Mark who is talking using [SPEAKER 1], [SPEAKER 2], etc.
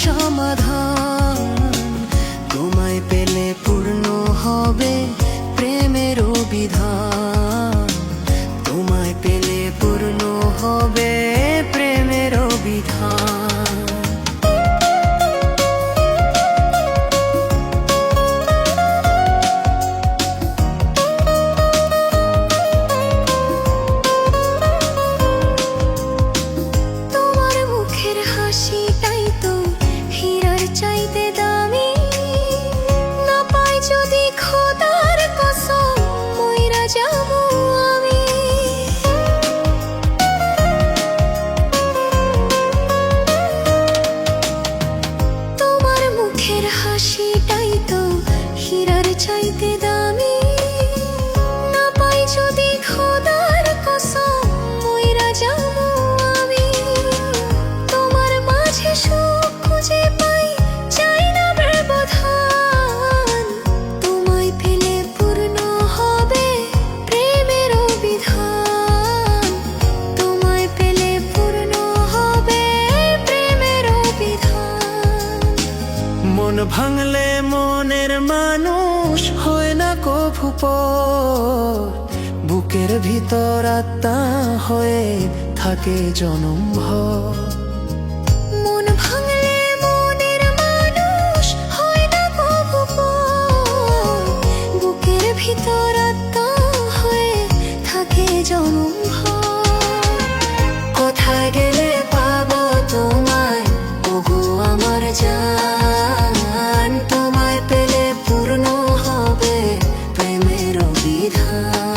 [SPEAKER 1] 什
[SPEAKER 2] 么痛 মনের মানুষ হয় না কভু বুকের ভিতর আত্মা হয়ে থাকে জনম ভর।
[SPEAKER 1] 吉他。